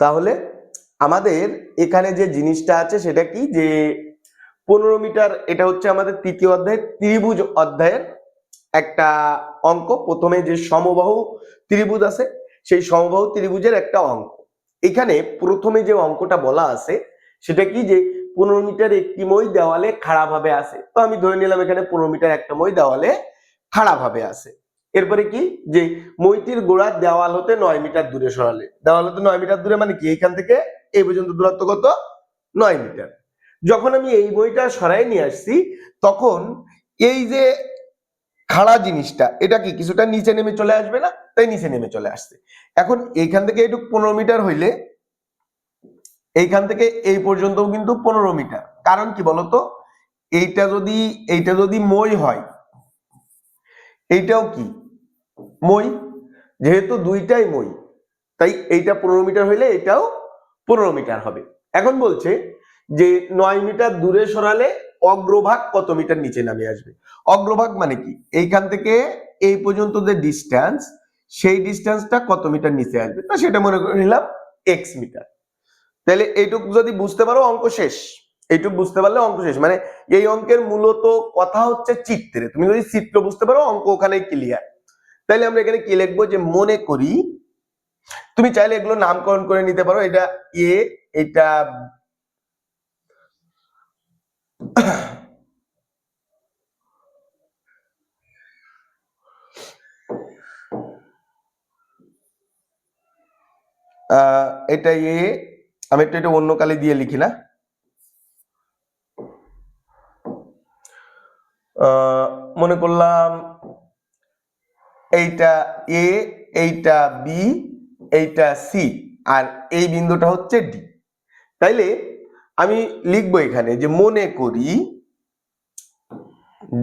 তাহলে আমাদের এখানে যে জিনিসটা আছে সেটা কি? যে পনেরো মিটার, এটা হচ্ছে আমাদের তৃতীয় অধ্যায়ের ত্রিভুজ অধ্যায়ের একটা অঙ্ক। প্রথমে যে সমবাহু ত্রিভুজ আছে, সেই সমবাহু ত্রিভুজের একটা অঙ্ক। এখানে প্রথমে যে অঙ্কটা বলা আছে, সেটা কি? যে পনেরো মিটার একটি মই দেওয়ালে খাড়া ভাবে আছে। তো আমি ধরে নিলাম এখানে পনেরো মিটার একটা মই দেওয়ালে খাড়া ভাবে আছে। এরপরে কি? যে মইটির গোড়ার দেওয়াল হতে নয় মিটার দূরে সরালে। দেওয়াল হতে নয় মিটার দূরে মানে কি? এইখান থেকে এই পর্যন্ত দূরত্ব কত? নয় মিটার। যখন আমি এই বইটা সরাই নিয়ে আসছি, তখন এই যে খাড়া জিনিসটা, এটা কি? কিছুটা নিচে নেমে চলে আসবে না? তাই নিচে নেমে চলে আসছে। এখন এইখান থেকে এইটুক পনেরো মিটার হইলে এইখান থেকে এই পর্যন্তও কিন্তু পনেরো মিটার। কারণ কি বলতো? এইটা যদি এইটা যদি মই হয় এইটাও কি? মই, যেহেতু দুইটাই মই, তাই এইটা পনেরো মিটার হইলে এটাও পনেরো মিটার হবে। এখন বলছে যে নয় মিটার দূরে সরালে অগ্রভাগ কত মিটার নিচে নামে আসবে? অগ্রভাগ মানে কি? এইখান থেকে এই পর্যন্ত যে ডিস্টেন্স সেই ডিস্টেন্সটা কত মিটার নিচে আসবে? তো সেটা মনে করে নিলাম এক্স মিটার। তাহলে এইটুকু যদি বুঝতে পারো, অঙ্ক শেষ। এইটুক বুঝতে পারলে অঙ্ক শেষ। মানে এই অঙ্কের মূলত কথা হচ্ছে চিত্রে। তুমি যদি চিত্র বুঝতে পারো, অঙ্ক ওখানেই ক্লিয়ার তাহলে আমরা এখানে কি লিখব যে মনে করি, তুমি চাইলে এগুলো নামকরণ করে নিতে পারো। এটা এ এটা এটা এ আমি একটু এটা অন্য কালে দিয়ে লিখি না। মনে করলাম এইটা এ এইটা বি এইটা সি আর এই বিন্দুটা হচ্ছে ডি তাইলে আমি লিখব এখানে যে মনে করি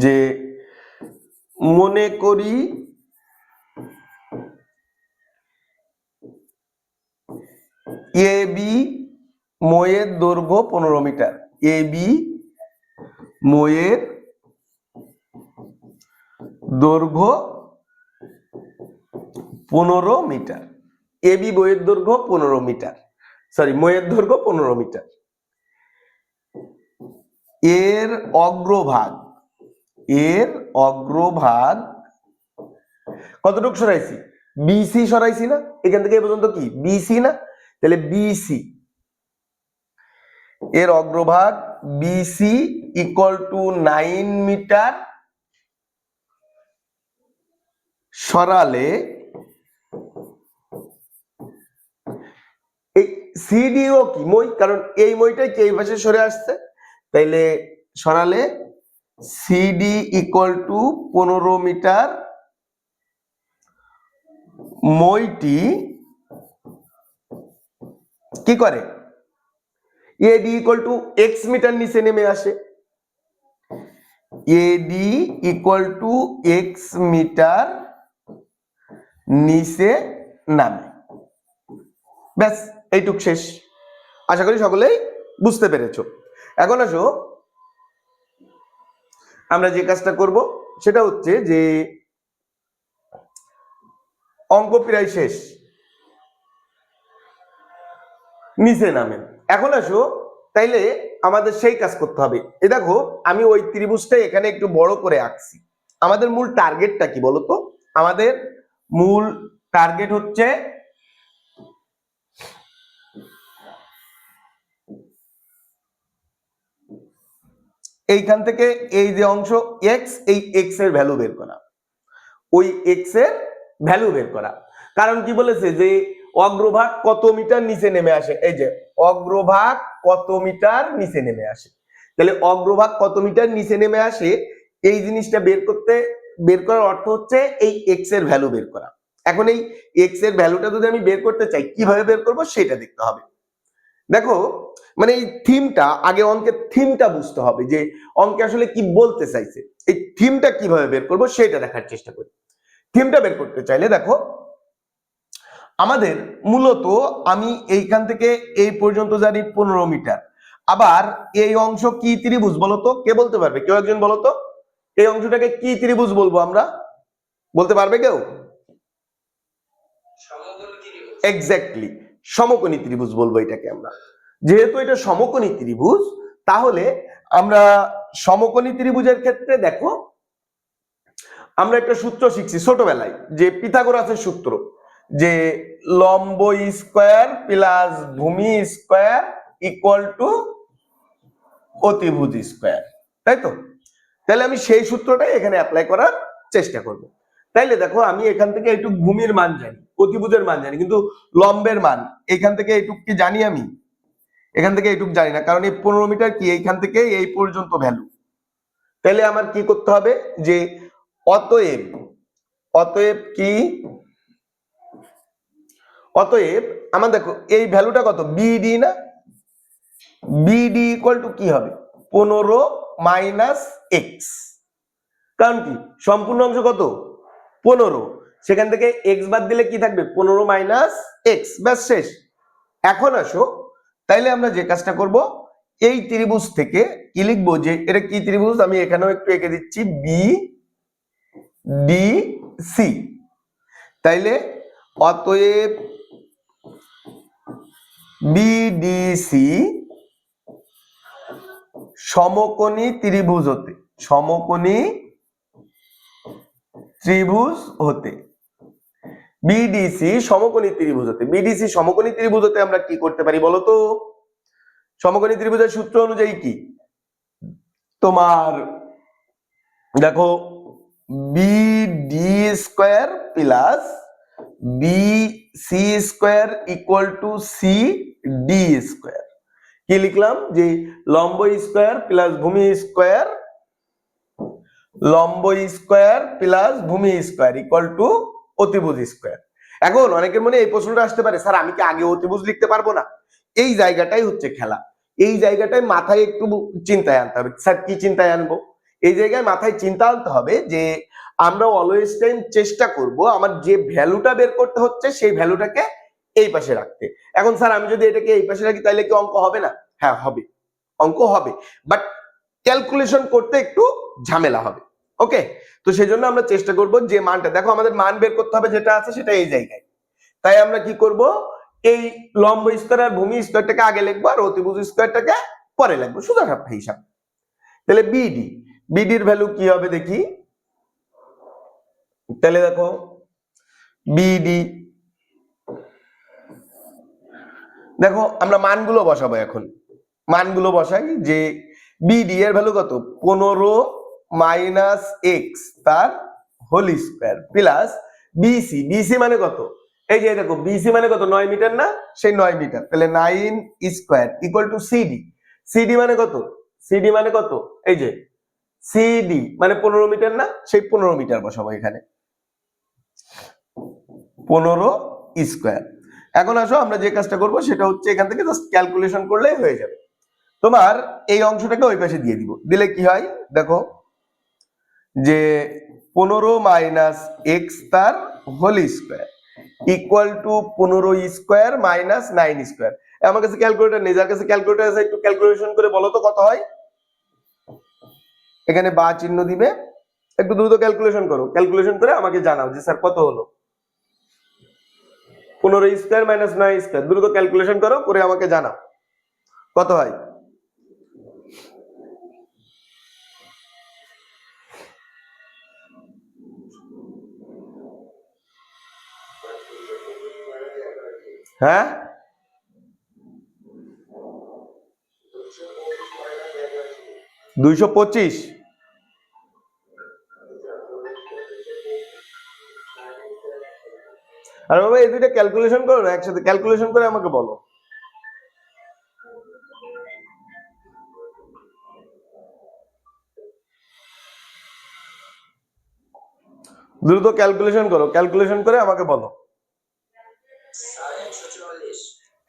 যে মনে করি এ বি ময়ের দৈর্ঘ্য পনেরো মিটার। এ বি ময়ের দৈর্ঘ্য পনেরো মিটার। এ বি বইয়ের দৈর্ঘ্য পনেরো মিটার। সরি ময়ের দৈর্ঘ্য পনেরো মিটার। এর অগ্রভাগ এর অগ্রভাগ কতটুকু সরাইছি? বিসি সরাইছি না? এখান থেকে এ পর্যন্ত কি? বিসি না? তাহলে বিসি এর অগ্রভাগ BC equal to nine meter সরালে এই সিডিও কি? মই? কারণ এই মইটাই কি এই পাশে সরে আসছে? তাইলে সরালে সিডি ইকুয়াল টু পনেরো মিটার মইটি কি করে? AD equal to x meter নিচে নেমে আসে। AD equal to x meter নিচে নামে। ব্যাস, এইটুক শেষ। আশা করি সকলেই বুঝতে পেরেছ। এখন আসো, আমরা যে কাজটা করব সেটা হচ্ছে যে অঙ্ক প্রায় শেষ। নিচে নামেন এখন আসো, তাইলে আমাদের সেই কাজ করতে হবে। এ দেখো, আমি ওই ত্রিভুজটা এখানে একটু বড় করে আঁকছি। আমাদের মূল টার্গেটটা কি বলতো? আমাদের মূল টার্গেট হচ্ছে এইখান থেকে এই যে অংশ এক্স এই এক্সের ভ্যালু বের করা। ওই এক্সের ভ্যালু বের করা। কারণ কি বলেছে যে অগ্রভাগ কত মিটার নিচে নেমে আসে? এই যে অগ্রভাগ কত মিটার নিচে নেমে আসে। তাহলে অগ্রভাগ কত মিটার নিচে নেমে আসে? এই জিনিসটা বের করতে বের করার অর্থ হচ্ছে এই এক্সের ভ্যালু বের করা। এখন এই এক্সের ভ্যালুটা যদি আমি বের করতে চাই, কীভাবে বের করব সেটা দেখতে হবে। দেখো মানে এই থিমটা আগে অঙ্কের থিমটা বুঝতে হবে যে অঙ্কে আসলে কি বলতে চাইছে। এই থিমটা কীভাবে বের করব সেটা দেখার চেষ্টা করি। থিমটা বের করতে চাইলে দেখো, আমাদের মূলত আমি এইখান থেকে এই পর্যন্ত জানি পনেরো মিটার। আবার এই অংশ কি ত্রিভুজ বলতো? কে বলতে পারবে? কেউ একজন বলতো? এই অংশটাকে কি ত্রিভুজ বলব আমরা? বলতে পারবে কেউ? এক্স্যাক্টলি সমকোণী ত্রিভুজ বলব এটাকে আমরা। যেহেতু এটা সমকোণী ত্রিভুজ তাহলে আমরা সমকোণী ত্রিভুজের ক্ষেত্রে দেখো আমরা একটা সূত্র শিখছি ছোটবেলায় যে পিথাগোরাসের সূত্র যে লম্ব স্কোয়ার প্লাস ভূমি স্কোয়ার ইকুয়াল টু অতিভুজ স্কোয়ার তাই তো? তাহলে আমি সেই সূত্রটাই এখানে অ্যাপ্লাই করার চেষ্টা করব। তাইলে দেখো আমি এখান থেকে এইটুক ভূমির মান জানি, অতিভুজের মান জানি, কিন্তু লম্বের মান, এখান থেকে এইটুক কি জানি আমি? এখান থেকে এইটুক জানি না, কারণ এই পনেরো মিটার কি, এইখান থেকে এই পর্যন্ত ভ্যালু। তাহলে আমার কি করতে হবে? যে অতএব অতএব কি? অতএব আমার দেখো, এই ভ্যালুটা কত? বিডি না? বিডি ইকুয়াল টু কি হবে? পনেরো মাইনাস এক্স। কারণ কি? সম্পূর্ণ অংশ কত? পনেরো। সেখান থেকে এক্স বাদ দিলে কি থাকবে? পনেরো মাইনাস এক্স। ব্যাস, শেষ। এখন আসো, তাইলে আমরা যে কাজটা করব, এই ত্রিভুজ থেকে কি লিখব? যে এটা কি ত্রিভুজ? আমি এখানেও একটু এঁকে দিচ্ছি। বি ডি সি তাইলে অতএব বিডিসি সমকোণী ত্রিভুজ হতে, সমকোণী ত্রিভুজ হতে। বিডিসি সমকোণী ত্রিভুজ হতে। বিডিসি সমকোণী ত্রিভুজ হতে আমরা কি করতে পারি বলো তো? সমকোণী ত্রিভুজের সূত্র অনুযায়ী কি? তোমার দেখো BD square plus B C square equal to C D square কি লিখলাম? যে লম্ব স্কোয়ার প্লাস ভূমি স্কোয়ার, লম্ব স্কোয়ার প্লাস ভূমি স্কোয়ার ইকুয়াল টু অতিভুজ স্কোয়ার। এখন অনেকের মনে এই প্রশ্নটা আসতে পারে, স্যার, আমি কি আগে অতিভুজ লিখতে পারব না? এই জায়গাটাই হচ্ছে খেলা। এই জায়গাটায় মাথায় একটু চিন্তায় আনতে হবে। স্যার, কি চিন্তায় আনব? এই জায়গায় মাথায় চিন্তা আনতে হবে যে আমরা অলওয়েজ টাইম চেষ্টা করব, আমার যে ভ্যালুটা বের করতে হচ্ছে, সেই ভ্যালুটাকে এই পাশে রাখতে। এখন স্যার, আমি যদি এটাকে এই পাশে রাখি তাহলে কি অঙ্ক হবে না? হ্যাঁ হবে। অঙ্ক হবে। বাট ক্যালকুলেশন করতে একটু ঝামেলা হবে। ওকে? তো সেই জন্য আমরা চেষ্টা করব যে মানটা। দেখো, আমাদের মান বের করতে হবে, যেটা আছে সেটা এই জায়গায়। তাই আমরা কি করব? এই লম্ব স্কোয়ার আর ভূমি স্কোয়ারটাকে আগে লিখব আর অতিভুজ স্কোয়ারটাকে পরে লিখব। সোজা সাপটা হিসাব। তাহলে বিডি বিডির ভ্যালু কি হবে দেখি? তাহলে দেখো বিডি দেখো, আমরা মানগুলো বসাবো এখন। মানগুলো বসাই যে বিডি এর ভ্যালু কত? পনেরো মাইনাস এক্স তার whole square plus BC BC মানে কত? এই যে দেখো বিসি মানে কত? নয় মিটার না? সেই নয় মিটার তাহলে nine square equal to CD CD মানে কত? সিডি মানে কত? এই যে সিডি মানে পনেরো মিটার না? সেই পনেরো মিটার বসাবো এখানে। পনেরো স্কোয়ার এখন আসো, আমরা যে কাজটা করব সেটা হচ্ছে এখান থেকে জাস্ট ক্যালকুলেশন করলেই হয়ে যাবে। তোমার এই অংশটাকে ওই পাশে দিয়ে দিব। দিলে কি হয়? দেখো, যে পনেরো মাইনাস এক্স তার হোল স্কোয়ার ইকুয়াল টু পনেরো স্কোয়ার মাইনাস নাইন স্কোয়ার আমার কাছে ক্যালকুলেটর নেই, যার কাছে ক্যালকুলেটর আছে, একটু ক্যালকুলেশন করে বলো তো কত হয়? এখানে বা চিহ্ন দিবে। একটু দ্রুত ক্যালকুলেশন করো। ক্যালকুলেশন করে আমাকে জানাও যে, স্যার কত হলো? পনেরো স্কোয়ার মাইনাস নয় স্কোয়ার দ্রুত ক্যালকুলেশন করো, করে আমাকে জানাও। কত হয়? হ্যাঁ? দুইশো পঁচিশ। আর বাবা, এই দুইটা ক্যালকুলেশন করো না, একসাথে ক্যালকুলেশন করে আমাকে বলো। দ্রুত ক্যালকুলেশন করো ক্যালকুলেশন করে আমাকে বলো।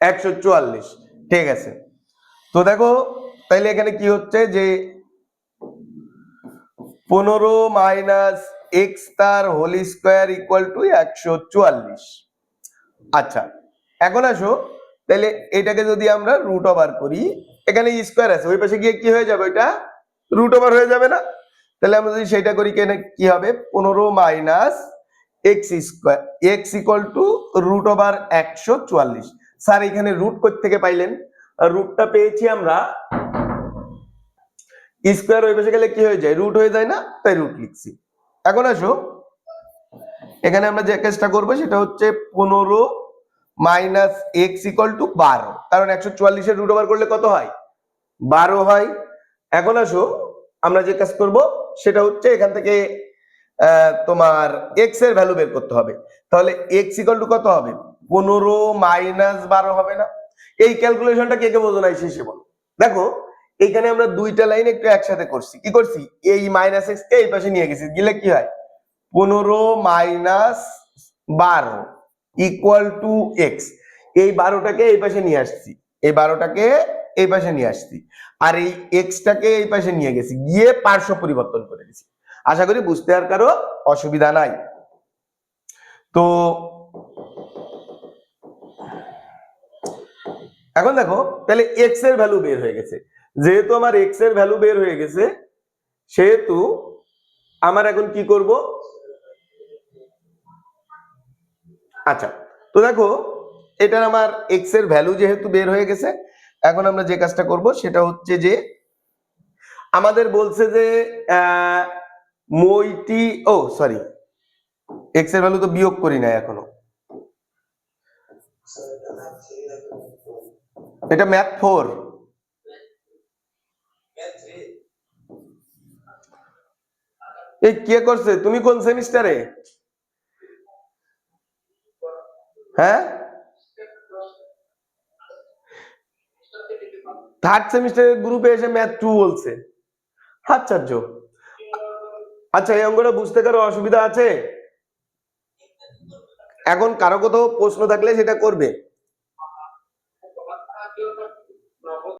একশো চুয়াল্লিশ। ঠিক আছে। তো দেখো, তাইলে এখানে কি হচ্ছে যে, পনেরো মাইনাস এক্স তার হোল স্কোয়ার ইকুয়াল টু একশো চুয়াল্লিশ। আচ্ছা এখন আসো, তাহলে এটাকে যদি আমরা রুট ওভার করি, এখানে স্কোয়ার আছে, ওই পাশে গিয়ে কি হয়ে যাবে ওইটা? রুট ওভার হয়ে যাবে না? তাহলে আমরা যদি সেটা করি, কেন কি হবে? পনেরো minus x square x equal to root over একশো চুয়াল্লিশ। স্যার, এখানে রুট থেকে পাইলেন? রুটটা পেয়েছি আমরা স্কোয়ার ওই পাশে গেলে কি হয়ে যায়? রুট হয়ে যায় না? তাই রুট লিখছি। এখন আসো। এখানে আমরা যে কাজটা করব সেটা হচ্ছে পনেরো মাইনাস এক্স ইকুয়াল টু বারো। কারণ একশো চুয়াল্লিশের রুট ওভার করলে কত হয়? বারো হয়। এখন আসো, আমরা যে কাজ করব সেটা হচ্ছে এখান থেকে তোমার এক্সের ভ্যালু বের করতে হবে। তাহলে এক্স ইকুয়াল টু কত হবে? পনেরো মাইনাস বারো হবে না। এই ক্যালকুলেশনটা কে কে বোঝো নাই শেষে বলো। দেখো এইখানে আমরা দুইটা লাইন একটু একসাথে করছি। কি করছি? এই মাইনাস এক্স কে এই পাশে নিয়ে গেছি। গেলে কি হয়? পনেরো মাইনাস বারো ইকুয়াল টু এক্স এই বারোটাকে এই পাশে নিয়ে আসছি। এই বারোটাকে এই পাশে নিয়ে আসছি। আর এই এক্সটাকে এই পাশে নিয়ে গেছি। গিয়ে পার্শ্ব পরিবর্তন করে দিছি। আশা করি বুঝতে আর কারও অসুবিধা নাই। তো এখন দেখো, তাহলে এক্সের ভ্যালু বের হয়ে গেছে। যেহেতু আমার এক্সের ভ্যালু বের হয়ে গেছে, সেহেতু আমার এখন কি করব? আচ্ছা তো দেখো, এটার আমার এক্সের ভ্যালু যেহেতু বের হয়ে গেছে, এখন আমরা যে কাজটা করব সেটা হচ্ছে যে, আমাদের বলছে যে মইটি, ও সরি এক্সের ভ্যালু তো বিয়োগ করি না এখনও। এটা ম্যাথ ফোর এই কে করছে? তুমি কোন সেমিস্টারে? হ্যাঁ? থার্ড সেমিস্টারের গ্রুপে এসে ম্যাথ টু বলছে। আশ্চর্য। আচ্ছা এই অঙ্কটা বুঝতে কারও অসুবিধা আছে? এখন কারও কোথাও প্রশ্ন থাকলে সেটা করবে।